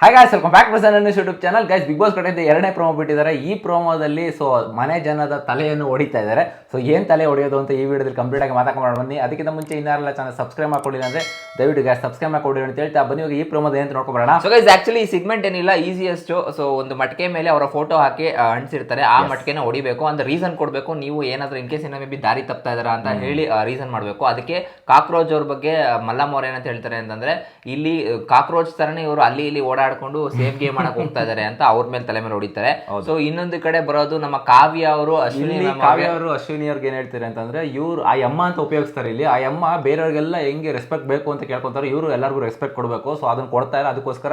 Hi guys welcome back to Sun YouTube channel guys Bigg Boss ಕಡೆಯಿಂದ ಎರಡನೇ promo ಬಿಟ್ಟಿದ್ದಾರೆ. ಈ ಪ್ರೋಮೋದಲ್ಲಿ ಸೊ ಮನೆ ಜನದ ತಲೆಯನ್ನು ಹೊಡಿತಾ ಇದ್ದಾರೆ. ಸೊ ಏನು ತಲೆ ಹೊಡೆಯೋದು ಅಂತ ಈ ವಿಡಿಯೋದಲ್ಲಿ ಕಂಪ್ಲೀಟ್ ಆಗಿ ಮಾತಾಡ್ಕೊಂಡು ಬನ್ನಿ ಅದಕ್ಕಿಂತ ಮುಂಚೆ ಇನ್ನಾರೆಲ್ಲ ಚಾನಲ್ ಸಬ್ಸ್ಕ್ರೈಬ್ ಮಾಡ್ಕೊಂಡಿಲ್ಲ ಅಂದ್ರೆ ದಯವಿಟ್ಟು ಗ್ಯಾಸ್ ಸಬ್ಸ್ಕ್ರೈಬ್ ಮಾಡ್ಕೊಡಿ ಅಂತ ಹೇಳ್ತಾ ಬನ್ನಿ. ಇವಾಗ ಈ ಪ್ರೋಮೋದ ಏನು ನೋಡ್ಕೊಂಬರೋಣ ಸೊ ಗೈಸ್ ಆಕ್ಚುಲಿ ಈ ಸಿಗ್ಮೆಂಟ್ ಏನಿಲ್ಲ ಈಸಿಯೆಸ್ಟ್ ಸೊ ಒಂದು ಮಟ್ಕೆ ಮೇಲೆ ಅವರ ಫೋಟೋ ಹಾಕಿ ಅಣಿಸಿರ್ತಾರೆ ಅಂಟಿಸಿರ್ತಾರೆ. ಆ ಮಟ್ಕೆನ ಹೊಡಿಬೇಕು. ಅಂದ್ರೆ ರೀಸನ್ ಕೊಡಬೇಕು. ನೀವು ಏನಾದ್ರೂ ಇನ್ ಕೇಸ್ ಏನೋ ಮೇ ಬಿ ದಾರಿ ತಪ್ತಾ ಇದಾರ ಅಂತ ಹೇಳಿ ರೀಸನ್ ಮಾಡಬೇಕು. ಅದಕ್ಕೆ ಕಾಕ್ರೋಚ್ ಅವ್ರ ಬಗ್ಗೆ ಮಲ್ಲಮ್ಮ ಅವ್ರು ಏನಂತ ಹೇಳ್ತಾರೆ ಅಂತಂದ್ರೆ ಇಲ್ಲಿ ಕಾಕ್ರೋಚ್ ಥರನೇ ಇವರು ಅಲ್ಲಿ ಇಲ್ಲಿ ಓಡಾಡ್ಕೊಂಡು ಸೇಮ್ ಗೇಮ್ ಮಾಡಕ್ ಹೋಗ್ತಾ ಇದಾರೆ ಅಂತ ಅವ್ರ ಮೇಲೆ ತಲೆ ಮೇಲೆ ಹೊಡಿತಾರೆ. ಸೊ ಇನ್ನೊಂದು ಕಡೆ ಬರೋದು ನಮ್ಮ ಕಾವ್ಯ ಅವರು ಅಶ್ವಿನಿ ಕಾವ್ಯ ಅವರು ಅಶ್ವಿನಿ ಅವ್ರಿಗೆ ಏನ್ ಹೇಳ್ತಾರೆ ಅಂತಂದ್ರೆ ಇವ್ರು ಆ ಅಮ್ಮ ಅಂತ ಉಪಯೋಗಿಸ್ತಾರೆ ಇಲ್ಲಿ. ಆ ಅಮ್ಮ ಬೇರೆಯವ್ರಿಗೆಲ್ಲ ಹೆಂಗೆ ರೆಸ್ಪೆಕ್ಟ್ ಬೇಕು ಅಂತ ಕೇಳ್ಕೊಂತಾರೆ. ಇವರು ಎಲ್ಲರಿಗೂ ರೆಸ್ಪೆಕ್ಟ್ ಕೊಡಬೇಕು. ಸೊ ಅದನ್ನ ಕೊಡ್ತಾ ಇಲ್ಲ. ಅದಕ್ಕೋಸ್ಕರ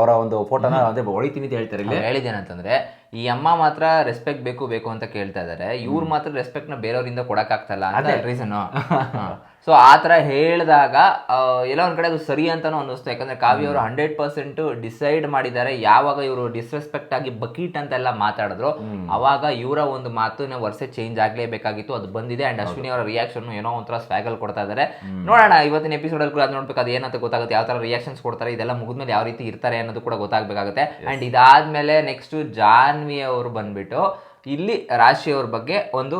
ಅವರ ಒಂದು ಫೋಟೋನ ಅದೇ ಹೊಳಿತೀನಿ ಅಂತ ಹೇಳ್ತಾರೆ ಇಲ್ಲಿ. ಹೇಳಿದ್ದೇನೆ ಹೇಳಿದ್ದೇನಂತಂದ್ರೆ ಈ ಅಮ್ಮ ಮಾತ್ರ ರೆಸ್ಪೆಕ್ಟ್ ಬೇಕು ಬೇಕು ಅಂತ ಕೇಳ್ತಾ ಇದಾರೆ. ಇವ್ರು ಮಾತ್ರ ರೆಸ್ಪೆಕ್ಟ್ನ ಬೇರೆಯವರಿಂದ ಕೊಡಕ್ ಆಗ್ತಲ್ಲ ಅಂತ ರೀಸನ್ ಸೊ ಆ ತರ ಹೇಳಿದಾಗ ಎಲ್ಲ ಒಂದ್ ಕಡೆ ಅದು ಸರಿ ಅಂತಾನು ಅನ್ನಿಸ್ತು. ಯಾಕಂದ್ರೆ ಕಾವ್ಯ ಅವರು ಹಂಡ್ರೆಡ್ ಪರ್ಸೆಂಟ್ ಡಿಸೈಡ್ ಮಾಡಿದ್ದಾರೆ. ಯಾವಾಗ ಇವರು ಡಿಸ್ರೆಸ್ಪೆಕ್ಟ್ ಆಗಿ ಬಕೀಟ್ ಅಂತೆಲ್ಲ ಮಾತಾಡಿದ್ರು. ಅವಾಗ ಇವರ ಒಂದು ಮಾತಿನ ವರ್ಷ ಚೇಂಜ್ ಆಗ್ಲೇಬೇಕಾಗಿತ್ತು. ಅದು ಬಂದಿದೆ. ಅಂಡ್ ಅಶ್ವಿನಿ ಅವರ ರಿಯಾಕ್ಷನ್ ಏನೋ ಒಂಥರ ಸ್ವಾಗಲ್ ಕೊಡ್ತಾ ಇದಾರೆ. ನೋಡೋಣ ಇವತ್ತಿನ ಎಪಿಸೋಡ್ ಅಲ್ಲಿ ಕೂಡ ಅದ್ ನೋಡ್ಬೇಕು. ಅದು ಏನಂತ ಗೊತ್ತಾಗುತ್ತೆ? ಯಾವ ತರ ರಿಯಾಕ್ಷನ್ಸ್ ಕೊಡ್ತಾರೆ? ಇದೆಲ್ಲ ಮುಗಿದ್ಮೇಲೆ ಯಾವ ರೀತಿ ಇರ್ತಾರೆ ಅನ್ನೋದು ಕೂಡ ಗೊತ್ತಾಗಬೇಕಾಗುತ್ತೆ. ಅಂಡ್ ಇದಾದ್ಮೇಲೆ ನೆಕ್ಸ್ಟ್ ಜಾನ್ವಿ ಅವರು ಬಂದ್ಬಿಟ್ಟು ಇಲ್ಲಿ ರಾಶಿಯವ್ರ ಬಗ್ಗೆ ಒಂದು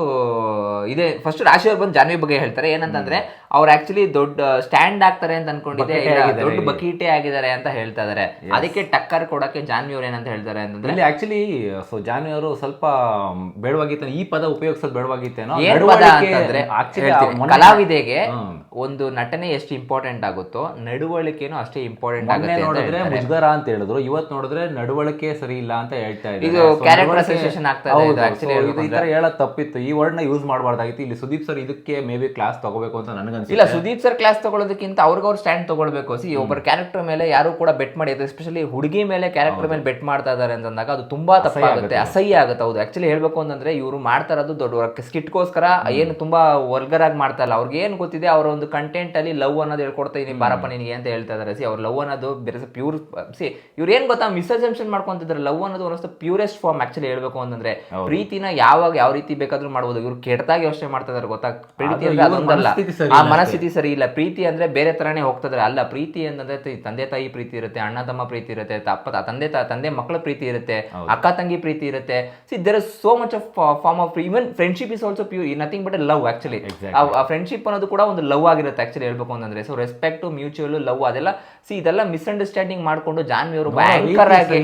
ಇದೆ. ಫಸ್ಟ್ ರಾಶಿಯವ್ರು ಬಂದು ಜಾನ್ವಿ ಬಗ್ಗೆ ಹೇಳ್ತಾರೆ. ಏನಂತಂದ್ರೆ ಅವ್ರು ಆಕ್ಚುಲಿ ದೊಡ್ಡ ಸ್ಟ್ಯಾಂಡ್ ಆಗ್ತಾರೆ ಅಂತ ಅನ್ಕೊಂಡಿದ್ದೆ. ದೊಡ್ಡ. ಬಕೀಟೆ ಆಗಿದ್ದಾರೆ ಅಂತ ಹೇಳ್ತಾ ಇದಾರೆ. ಅದಕ್ಕೆ ಟಕ್ಕರ್ ಕೊಡಕ್ಕೆ ಜಾನ್ವಿ ಅವ್ರು ಏನಂತ ಹೇಳ್ತಾರೆ ಅಂತಂದ್ರೆ ಇಲ್ಲಿ ಆಕ್ಚುಲಿ ಸೊ ಜಾನ್ವಿ ಅವರು ಸ್ವಲ್ಪ ಬೇಡವಾಗಿತ್ತು ಈ ಪದ ಉಪಯೋಗಿಸೋದು ಬೇಡವಾಗಿತ್ತೇನೋ ಏನ್ ಪದ ಅಂತಂದ್ರೆ ಕಲಾವಿದೆಗೆ ಒಂದು ನಟನೆ ಎಷ್ಟು ಇಂಪಾರ್ಟೆಂಟ್ ಆಗುತ್ತೋ ನಡವಳಿಕೆನೂ ಅಷ್ಟೇ ಇಂಪಾರ್ಟೆಂಟ್ ಆಗುತ್ತೆ ನೋಡಿದ್ರೆ. ಮುಜುಗರ ಅಂತ ಹೇಳಿದ್ರು. ಇವತ್ತು ನೋಡಿದ್ರೆ ನಡವಳಿಕೆ ಸರಿ ಇಲ್ಲ ಅಂತ ಹೇಳ್ತಾ ಇದ್ದಾರೆ. ಇದು ಕ್ಯಾರೆಕ್ಟರ್ ಆಗ್ತಾ ಇದೆ. ಇದು. ಈ ತರ ಹೇಳೋದ್ ತಪ್ಪಿತ್ತು. ಈ ವರ್ಡ್ನ ಯೂಸ್ ಮಾಡಬಾರ್ದಾಗಿತ್ತು. ಇಲ್ಲಿ ಸುದೀಪ್ ಸರ್ ಇದಕ್ಕೆ ಮೇ ಬಿ ಕ್ಲಾಸ್ ತಗೋಬೇಕು ಅಂತ ಇಲ್ಲ ನನಗನ್ಸಿಲ್ಲ ಸುದೀಪ್ ಸರ್ ಕ್ಲಾಸ್ ತಗೊಳ್ಳೋದಕ್ಕಿಂತ ಅವ್ರಿಗೆ ಅವ್ರ ಸ್ಟ್ಯಾಂಡ್ ತಗೊಳ್ಬೇಕು. ಸಿ ಒಬ್ಬರ ಕ್ಯಾರೆಕ್ಟರ್ ಮೇಲೆ ಯಾರು ಕೂಡ ಬೆಟ್ ಮಾಡಿ ಎಸ್ಪೆಷಲಿ ಹುಡುಗಿ ಮೇಲೆ ಕ್ಯಾರೆಕ್ಟರ್ ಮೇಲೆ ಬೆಟ್ ಮಾಡ್ತಾ ಇದಾರೆ ಅಂತಂದಾಗ ಅದು ತುಂಬಾ ತಪ್ಪಾಗುತ್ತೆ. ಅಸಹ್ಯ ಆಗುತ್ತೆ ಹೌದು. ಆಕ್ಚುಲಿ ಹೇಳ್ಬೇಕು ಅಂತಂದ್ರೆ ಇವರು ಮಾಡ್ತಾ ಇರೋದು ದೊಡ್ಡ ಸ್ಕಿಟ್ಗೋಸ್ಕರ ಏನು ತುಂಬಾ ವರ್ಗರ್ ಆಗಿ ಮಾಡ್ತಾ ಇಲ್ಲ. ಅವ್ರಿಗೆ ಏನ್ ಗೊತ್ತಿದೆ ಅವರ ಒಂದು ಕಂಟೆಂಟ್ ಅಲ್ಲಿ ಲವ್ ಅನ್ನೋದು ಹೇಳ್ಕೊಡ್ತಾ ಇದೀನಿ ಬಾರಪ್ಪ ನಿನಗೆ ಅಂತ ಹೇಳ್ತಾ ಇದಾರೆ. ಸಿ ಅವ್ರ ಲವ್ ಅನ್ನೋದು ಬೇರೆ ಪ್ಯೂರ್ ಸಿ ಇವ್ರು ಏನ್ ಗೊತ್ತಾ ಮಿಸ್ಅಸೆಂಪ್ಷನ್ ಮಾಡ್ಕೊಂತಿದ್ರೆ. ಲವ್ ಅನ್ನೋದು ಒಂದಷ್ಟು ಪ್ಯೂರೆಸ್ಟ್ ಫಾರ್ಮ್ ಆಕ್ಚುಲಿ ಹೇಳ್ಬೇಕು ಅಂತಂದ್ರೆ. ಪ್ರೀತಿನ ಯಾವಾಗ ಯಾವ ರೀತಿ ಬೇಕಾದ್ರೂ ಮಾಡ್ಬೋದು. ಇವ್ರು ಕೆಟ್ಟದಾಗಿ ಯೋಚನೆ ಮಾಡ್ತಾ ಇದಾರೆ ಗೊತ್ತಾ? ಪ್ರೀತಿ ಅಂದ್ರೆ ಅದೊಂದಲ್ಲ. ಆ ಮನಸ್ಥಿತಿ ಸರಿ. ಇಲ್ಲ. ಪ್ರೀತಿ ಅಂದ್ರೆ ಬೇರೆ ತರಾನೇ ಹೋಗ್ತದ್ರೆ ಅಲ್ಲ ಪ್ರೀತಿ ಅಂತಂದ್ರೆ ತಂದೆ ತಾಯಿ ಪ್ರೀತಿ ಇರುತ್ತೆ ಅಣ್ಣ ತಮ್ಮ ಪ್ರೀತಿ ಇರುತ್ತೆ ಅಪ್ಪ ತಂದೆ ತಂದೆ ಮಕ್ಕಳ ಪ್ರೀತಿ ಇರುತ್ತೆ ಅಕ್ಕ ತಂಗಿ ಪ್ರೀತಿ ಇರುತ್ತೆ. See there is so much of form of even friendship is also pure nothing but love actually ಆ ಫ್ರೆಂಡ್ಶಿಪ್ ಅನ್ನೋದು ಕೂಡ ಒಂದು ಲವ್ ಆಗಿರುತ್ತೆ ಆಕ್ಚುಲಿ ಹೇಳ್ಬೇಕು ಅಂತಂದ್ರೆ. ಸೊ ರೆಸ್ಪೆಕ್ಟ್ ಮ್ಯೂಚುವಲ್ ಲವ್ ಅದೆಲ್ಲ ಸಿ ಇದೆಲ್ಲ ಮಿಸ್ಅಂಡರ್ಸ್ಟ್ಯಾಂಡಿಂಗ್ ಮಾಡ್ಕೊಂಡು ಜಾನ್ವಿ ಅವರು ಆಂಕರ್ ಆಗಿ.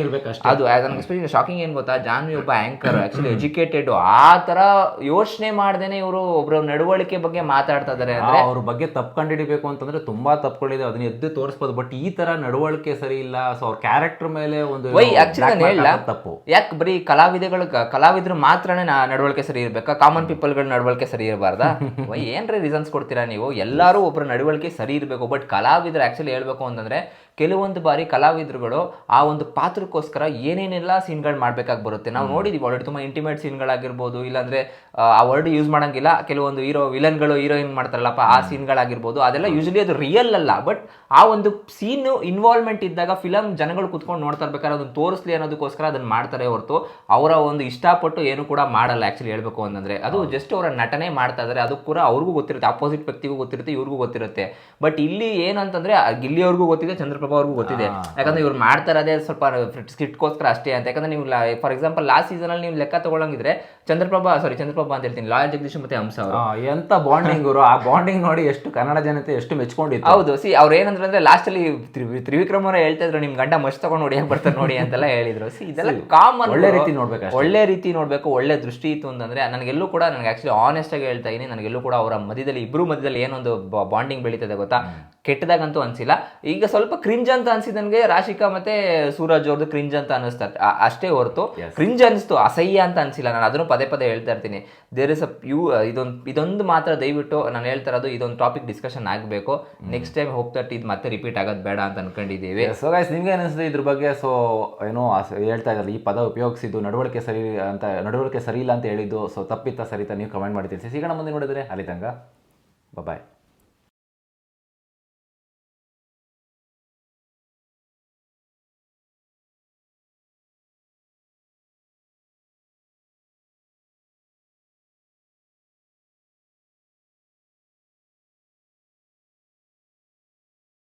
ಅದು ನನಗೆ ಶಾಕಿಂಗ್ ಏನ್ ಗೊತ್ತಾ? ಜಾನ್ವಿ ಒಬ್ಬ ಆಂಕರ್ ಆಕ್ಚುಲಿ ಎಜುಕೇಟೆಡ್ ಆ ತರ ಯೋಚನೆ ಮಾಡ್ದೇನೆ ಇವರು ಒಬ್ಬರ ನಡವಳಿಕೆ ಬಗ್ಗೆ ಮಾತಾಡ್ತಾ ಇದಾರೆ ಅಂದ್ರೆ ಅವ್ರ ಬಗ್ಗೆ ತಪ್ಪು ಕಂಡಿಡಿಬೇಕು ಅಂತಂದ್ರೆ ತುಂಬಾ ತಪ್ಪುಗಳಿದೆ. ಅದನ್ನ ಎದ್ದು ತೋರಿಸ್ಬೋದು. ಬಟ್ ಈ ತರ ನಡವಳಿಕೆ ಸರಿ ಇಲ್ಲ. ಸೊ ಅವ್ರ ಕ್ಯಾರೆಕ್ಟರ್ ಮೇಲೆ ಒಂದು ವೈ ಆಕ್ಚುಲಿ black ನಾನು mark ಹೇಳ ತಪ್ಪು. ಯಾಕೆ ಬರೀ ಕಲಾವಿದಗಳು ಕಲಾವಿದ್ರು ಮಾತ್ರನೇ ನಾ- ನಡವಳಿಕೆ ಸರಿ ಇರ್ಬೇಕಾ? ಕಾಮನ್ ಪೀಪಲ್ಗಳ ನಡವಳಿಕೆ ಸರಿ ಇರಬಾರ್ದಾ? ವೈ ಏನ್ರಿ ರೀಸನ್ಸ್ ಕೊಡ್ತೀರಾ ನೀವು? ಎಲ್ಲರೂ ಒಬ್ಬರ ನಡವಳಿಕೆ ಸರಿ ಇರಬೇಕು. ಬಟ್ ಕಲಾವಿದ್ರು ಆಕ್ಚುಲಿ ಹೇಳ್ಬೇಕು ಅಂತಂದ್ರೆ ಕೆಲವೊಂದು ಬಾರಿ ಕಲಾವಿದರುಗಳು ಆ ಒಂದು ಪಾತ್ರಕ್ಕೋಸ್ಕರ ಏನೇನೆಲ್ಲ ಸೀನ್ಗಳು ಮಾಡ್ಬೇಕಾಗಿ ಬರುತ್ತೆ. ನಾವು ನೋಡಿದೀವಿ ಆಲ್ರೆಡಿ ತುಂಬಾ ಇಂಟಿಮೇಟ್ ಸೀನ್ಗಳಾಗಿರ್ಬೋದು ಇಲ್ಲಾಂದ್ರೆ ಆ, ವರ್ಡ್ ಯೂಸ್ ಮಾಡಂಗಿಲ್ಲ. ಕೆಲವೊಂದು ಹೀರೋ ವಿಲನ್ಗಳು ಹೀರೋಯಿನ್ ಮಾಡ್ತಾರಲ್ಲಪ್ಪ ಆ ಸೀನ್ಗಳಾಗಿರ್ಬೋದು ಅದೆಲ್ಲ ಯೂಶಲಿ ಅದು ರಿಯಲ್ ಅಲ್ಲ ಬಟ್ ಆ ಒಂದು ಸೀನ್ ಇನ್ವಾಲ್ವ್ಮೆಂಟ್ ಇದ್ದಾಗ ಫಿಲಮ್ ಜನಗಳು ಕುತ್ಕೊಂಡು ನೋಡ್ತಾ ಇರ್ಬೇಕಾದ್ರೆ ಅದನ್ನ ತೋರಿಸ್ಲಿ ಅನ್ನೋದಕ್ಕೋಸ್ಕರ ಅದನ್ನ ಮಾಡ್ತಾರೆ ಹೊರತು ಅವರ ಒಂದು ಇಷ್ಟಪಟ್ಟು ಏನು ಕೂಡ ಮಾಡಲ್ಲ ಆ್ಯಕ್ಚುಲಿ ಹೇಳಬೇಕು ಅಂತಂದ್ರೆ. ಅದು ಜಸ್ಟ್ ಅವರ ನಟನೆ ಮಾಡ್ತಾ ಇದ್ದಾರೆ ಅದು ಕೂಡ ಅವ್ರಿಗೂ ಗೊತ್ತಿರುತ್ತೆ ಅಪೋಸಿಟ್ ವ್ಯಕ್ತಿಗೂ ಗೊತ್ತಿರುತ್ತೆ ಇವ್ರಿಗೂ ಗೊತ್ತಿರುತ್ತೆ. ಬಟ್ ಇಲ್ಲಿ ಏನಂತಂದ್ರೆ ಗಿಲ್ಲಿಯವ್ರಿಗೂ ಗೊತ್ತಿದೆ ಚಂದ್ರಪ್ರಭಾ ಅವ್ರಿಗೂ ಗೊತ್ತಿದೆ. ಯಾಕಂದ್ರೆ ಇವ್ರು ಮಾಡ್ತಾ ಇರೋದೇ ಸ್ವಲ್ಪ ಸ್ಕಿಟ್ಗೋಸ್ಕರ ಅಷ್ಟೇ ಅಂತ. ಯಾಕಂದ್ರೆ ನೀವು ಫಾರ್ ಎಕ್ಸಾಂಪಲ್ ಲಾಸ್ಟ್ ಸೀಸನಲ್ಲಿ ನೀವು ಲೆಕ್ಕ ತಗೊಳಂಗಿದ್ರೆ ಚಂದ್ರಪ್ರಭಾ ಸಾರಿ ಚಂದ್ರಪ್ರಭಾ ಅಂತ ಹೇಳ್ತೀನಿ ಲಾಯಲ್ ಜಗದೀಶ್ ಮತ್ತೆ ಹಂಸ ಅವರು. ಎಂತ ಬಾಂಡಿಂಗ್ ಅವರು ಆ ಬಾಂಡಿಂಗ್ ನೋಡಿ ಎಷ್ಟು ಕನ್ನಡ ಜನತೆ ಎಷ್ಟು ಮೆಚ್ಕೊಂಡಿತ್ತು. ಹೌದು ಸಿ ಅವ್ರು ಏನಂದ್ರೆ ಅಂದ್ರೆ ಲಾಸ್ಟ್ ಅಲ್ಲಿ ತ್ರಿ- ತ್ರಿವಿಕ್ರಮ್ ಅವರೇ ಹೇಳ್ತಾ ಇದ್ರು ನಿಮ್ ಗಂಡ ಮಸ್ತ್ ತಗೊಂಡು ಹೊಡಿಯಕ್ ಬರ್ತಾರೆ ನೋಡಿ ಅಂತೆಲ್ಲ ಹೇಳಿದ್ರು. ಸಿ ಇದೆಲ್ಲ ಕಾಮನ್ ಒಳ್ಳೆ ರೀತಿ ನೋಡ್ಬೇಕು ಒಳ್ಳೆ ರೀತಿ ನೋಡ್ಬೇಕು ಒಳ್ಳೆ ದೃಷ್ಟಿ ಇತ್ತು ಅಂತಂದ್ರೆ ನನಗೆಲ್ಲೂ ಕೂಡ ನನಗೆ ಆಕ್ಚುಲಿ ಆನೆಸ್ಟ್ ಆಗಿ ಹೇಳ್ತಾ ಇದೀನಿ ನನಗೆಲ್ಲೂ ಕೂಡ ಅವರ ಮಧ್ಯದಲ್ಲಿ ಇಬ್ರು ಮಧ್ಯದಲ್ಲಿ ಏನೊಂದು ಬಾಂಡಿಂಗ್ ಬೆಳೀತದೆ ಗೊತ್ತಾ? ಕೆಟ್ಟದಾಗಂತೂ ಅನ್ಸಿಲ್ಲ. ಈಗ ಸ್ವಲ್ಪ ಕ್ರಿಂಜ್ ಅಂತ ಅನ್ಸಿದ ನನಗೆ ರಾಶಿಕಾ ಮತ್ತೆ ಸೂರಜ್ ಅವ್ರದ್ದು ಕ್ರಿಂಜ್ ಅಂತ ಅನಿಸ್ತಾರೆ ಅಷ್ಟೇ ಹೊರತು ಕ್ರಿಂಜ್ ಅನಿಸ್ತು ಅಸಹ್ಯ ಅಂತ ಅನಿಸಿಲ್ಲ. ನಾನು ಅದನ್ನು ಪದೇ ಪದೇ ಹೇಳ್ತಾ ಇರ್ತೀನಿ. ದೇರ್ ಇಸ್ ಅ ಪ್ಯೂ ಇದೊಂದು ಇದೊಂದು ಮಾತ್ರ ದಯವಿಟ್ಟು ನಾನು ಹೇಳ್ತಾ ಇರೋದು ಇದೊಂದು ಟಾಪಿಕ್ ಡಿಸ್ಕಷನ್ ಆಗಬೇಕು. ನೆಕ್ಸ್ಟ್ ಟೈಮ್ ಹೋಗ್ತಾ ಇದು ಮತ್ತೆ ರಿಪೀಟ್ ಆಗೋದು ಬೇಡ ಅಂತ ಅನ್ಕೊಂಡಿದ್ದೀವಿ. ಸೊ ಗೈಸ್ ನಿಮ್ಗೆ ಅನಿಸ್ತದೆ ಇದ್ರ ಬಗ್ಗೆ? ಸೊ ಏನೋ ಹೇಳ್ತಾ ಇದ್ರಲ್ಲ ಈ ಪದ ಉಪಯೋಗಿಸಿದ್ದು ನಡವಳಿಕೆ ಸರಿ ಅಂತ ನಡವಳಿಕೆ ಸರಿ ಇಲ್ಲ ಅಂತ ಹೇಳಿದ್ದು ಸೊ ತಪ್ಪಿತ್ತ ಸರಿತಾ ನೀವು ಕಮೆಂಟ್ ಮಾಡಿ ತಿಳಿಸಿ ಸಿಗೋಣ ಮುಂದೆ ನೋಡಿದ್ರೆ ಅಲ್ಲಿ ತಂಗ ಬಾಯ್